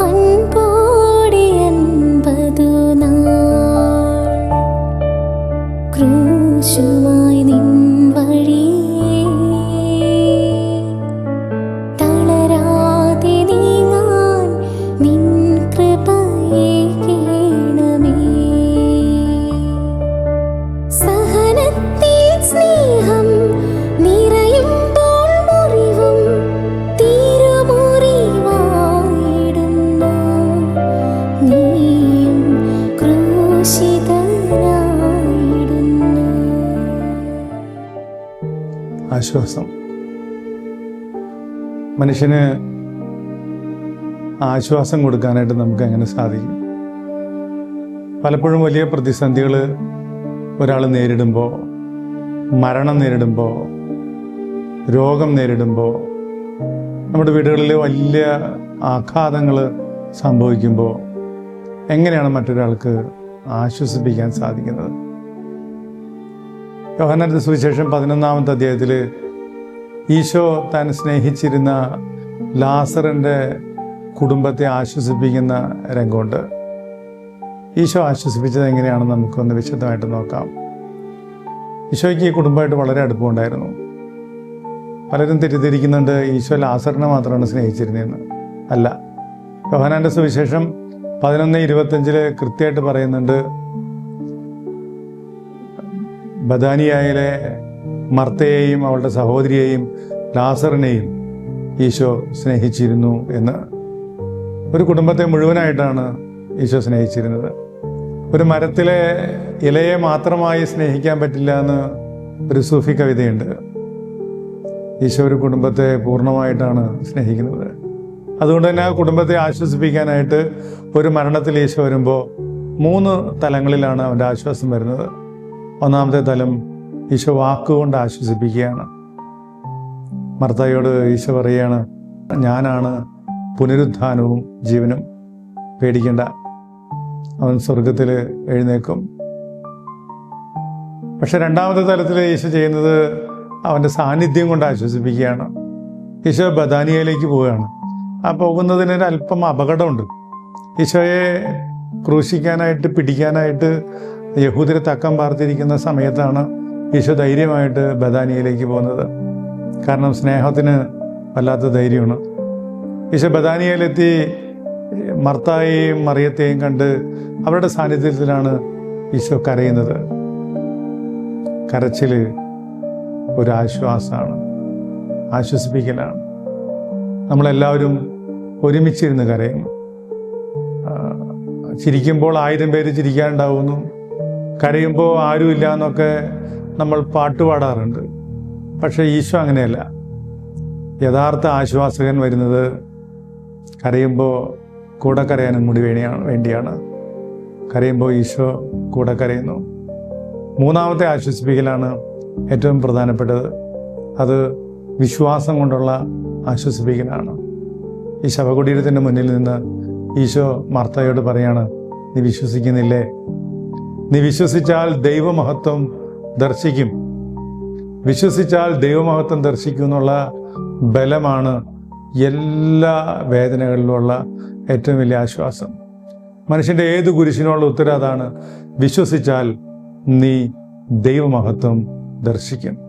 അൻപോടെ അൻപതു നാൾ ക്രൂശുമായി ആശ്വാസം. മനുഷ്യന് ആശ്വാസം കൊടുക്കാനായിട്ട് നമുക്ക് എങ്ങനെ സാധിക്കും? പലപ്പോഴും വലിയ പ്രതിസന്ധികൾ ഒരാൾ നേരിടുമ്പോൾ മരണം നേരിടുമ്പോൾ രോഗം നേരിടുമ്പോൾ നമ്മുടെ വീടുകളിൽ വലിയ ആഘാതങ്ങൾ സംഭവിക്കുമ്പോൾ എങ്ങനെയാണ് മറ്റൊരാൾക്ക് ആശ്വസിപ്പിക്കാൻ സാധിക്കുന്നത്? യോഹന്നാന്റെ സുവിശേഷം പതിനൊന്നാമത്തെ അധ്യായത്തിൽ ഈശോ താൻ സ്നേഹിച്ചിരുന്ന ലാസറിന്റെ കുടുംബത്തെ ആശ്വസിപ്പിക്കുന്ന രംഗമുണ്ട്. ഈശോ ആശ്വസിപ്പിച്ചത് എങ്ങനെയാണെന്ന് നമുക്കൊന്ന് വിശദമായിട്ട് നോക്കാം. ഈശോയ്ക്ക് ഈ കുടുംബമായിട്ട് വളരെ അടുപ്പമുണ്ടായിരുന്നു. പലരും തെറ്റിദ്ധരിക്കുന്നുണ്ട് ഈശോ ലാസറിനെ മാത്രമാണ് സ്നേഹിച്ചിരുന്നതെന്ന്. അല്ല യോഹനാന്റെ സുവിശേഷം പതിനൊന്ന് ഇരുപത്തഞ്ചിൽ കൃത്യമായിട്ട് പറയുന്നുണ്ട് ബദാനിയായിലെ മർത്തയെയും അവളുടെ സഹോദരിയെയും ലാസറിനെയും ഈശോ സ്നേഹിച്ചിരുന്നു എന്ന് ഒരു കുടുംബത്തെ മുഴുവനായിട്ടാണ് ഈശോ സ്നേഹിച്ചിരുന്നത്. ഒരു മരത്തിലെ ഇലയെ മാത്രമായി സ്നേഹിക്കാൻ പറ്റില്ല എന്ന് ഒരു സൂഫി കവിതയുണ്ട്. ഈശോ ഒരു കുടുംബത്തെ പൂർണമായിട്ടാണ് സ്നേഹിക്കുന്നത്. അതുകൊണ്ട് തന്നെ ആ കുടുംബത്തെ ആശ്വസിപ്പിക്കാനായിട്ട് ഒരു മരണത്തിൽ ഈശോ വരുമ്പോൾ മൂന്ന് തലങ്ങളിലാണ് അവന്റെ ആശ്വാസം വരുന്നത്. ഒന്നാമത്തെ തലം ഈശോ വാക്കുകൊണ്ട് ആശ്വസിപ്പിക്കുകയാണ്. മർത്തായോട് ഈശോ പറയുകയാണ് ഞാനാണ് പുനരുദ്ധാനവും ജീവനും. പേടിക്കേണ്ട. അവൻ സ്വർഗത്തിൽ എഴുന്നേക്കും പക്ഷെ രണ്ടാമത്തെ തലത്തിൽ ഈശോ ചെയ്യുന്നത് അവന്റെ സാന്നിധ്യം കൊണ്ട് ആശ്വസിപ്പിക്കുകയാണ്. ഈശോ ബദാനിയയിലേക്ക് പോവുകയാണ്. ആ പോകുന്നതിന് ഒരു അല്പം അപകടമുണ്ട്. ഈശോയെ ക്രൂശിക്കാനായിട്ട് പിടിക്കാനായിട്ട് യഹൂദരെ തക്കം പാർത്തിരിക്കുന്ന സമയത്താണ് ഈശോ ധൈര്യമായിട്ട് ബദാനിയയിലേക്ക് പോകുന്നത്. കാരണം സ്നേഹത്തിന് വല്ലാത്ത ധൈര്യമാണ്. ഈശോ ബദാനിയയിലെത്തി മർത്തായെയും മറിയത്തെയും കണ്ട് അവരുടെ സാന്നിധ്യത്തിലാണ് ഈശോ കരയുന്നത്. കരച്ചിൽ ഒരു ആശ്വാസമാണ് ആശ്വസിപ്പിക്കലാണ്. നമ്മളെല്ലാവരും ഒരുമിച്ചിരുന്ന് കരയും ആ, ചിരിക്കുമ്പോൾ ആയിരം പേര് ചിരിക്കാനുണ്ടാവുന്നു. കരയുമ്പോൾ ആരുമില്ല എന്നൊക്കെ നമ്മൾ പാട്ട് പാടാറുണ്ട്. പക്ഷേ ഈശോ അങ്ങനെയല്ല. യഥാർത്ഥ ആശ്വാസകൻ വരുന്നത് കരയുമ്പോൾ കൂടെ കരയാനും കൂടി വേണ്ടിയാണ് വേണ്ടിയാണ്. കരയുമ്പോൾ ഈശോ കൂടെ കരയുന്നു. മൂന്നാമത്തെ ആശ്വസിപ്പിക്കലാണ് ഏറ്റവും പ്രധാനപ്പെട്ടത്. അത് വിശ്വാസം കൊണ്ടുള്ള ആശ്വസിപ്പിക്കലാണ്. ഈ ശവകുടീരത്തിന്റെ മുന്നിൽ നിന്ന് ഈശോ മാർത്തയോട് പറയാണ് നീ വിശ്വസിക്കുന്നില്ലേ? നീ വിശ്വസിച്ചാൽ ദൈവമഹത്വം ദർശിക്കും. വിശ്വസിച്ചാൽ ദൈവമഹത്വം ദർശിക്കും എന്നുള്ള ബലമാണ് എല്ലാ വേദനകളിലുമുള്ള ഏറ്റവും വലിയ ആശ്വാസം. മനുഷ്യന്റെ ഏത് കുരിശിനുള്ള ഉത്തരം അതാണ് വിശ്വസിച്ചാൽ നീ ദൈവമഹത്വം ദർശിക്കും.